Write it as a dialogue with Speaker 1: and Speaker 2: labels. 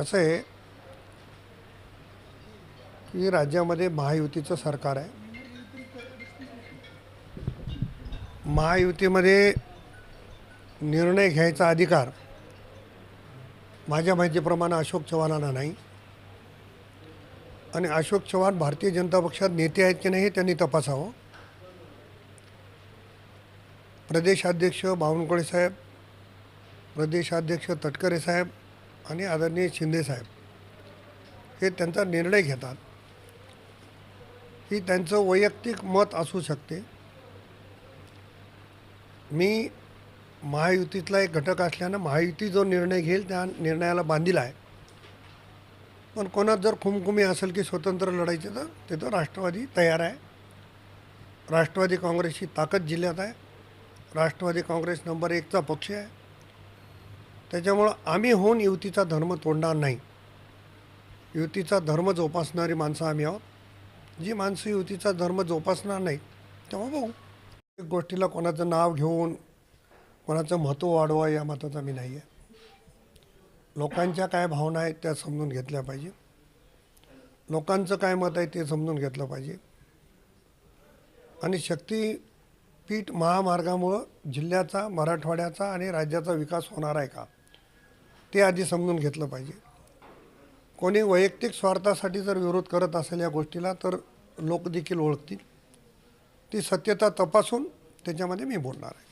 Speaker 1: असं आहे की राज्यामध्ये महायुतीचं सरकार आहे. महायुतीमध्ये निर्णय घ्यायचा अधिकार माझ्या माहितीप्रमाणे अशोक चव्हाणांना नाही. आणि अशोक चव्हाण भारतीय जनता पक्षात नेते आहेत की नाही हे त्यांनी तपासावं. प्रदेशाध्यक्ष बावनकुळे साहेब प्रदेशाध्यक्ष तटकरे साहेब आणि आदरणीय शिंदे साहेब हे त्यांचा निर्णय घेतात. ही त्यांचं वैयक्तिक मत असू शकते. मी महायुतीतला एक घटक असल्यानं महायुती जो निर्णय घेईल त्या निर्णयाला बांधील आहे. पण कोणात जर खुमखुमी असेल की स्वतंत्र लढायचे तर तिथं राष्ट्रवादी तयार आहे. राष्ट्रवादी काँग्रेसची ताकद जिल्ह्यात आहे. राष्ट्रवादी काँग्रेस नंबर एकचा पक्ष आहे. त्याच्यामुळं आम्ही होऊन युतीचा धर्म तोडणार नाही. युतीचा धर्म जोपासणारी माणसं आम्ही आहोत. जी माणसं युतीचा धर्म जोपासणार नाही तेव्हा बघू. एक गोष्टीला कोणाचं नाव घेऊन कोणाचं महत्त्व वाढवा या मताचा मी नाही आहे लोकांच्या काय भावना आहेत त्या समजून घेतल्या पाहिजे. लोकांचं काय मत आहे ते समजून घेतलं पाहिजे. आणि शक्तीपीठ महामार्गामुळं जिल्ह्याचा मराठवाड्याचा आणि राज्याचा विकास होणार आहे का? ते आधी समजून घेतलं पाहिजे. कोणी वैयक्तिक स्वार्थासाठी जर विरोध करत असेल या गोष्टीला तर लोक देखील ओळखतील. ती सत्यता तपासून त्याच्यामध्ये मी बोलणार आहे.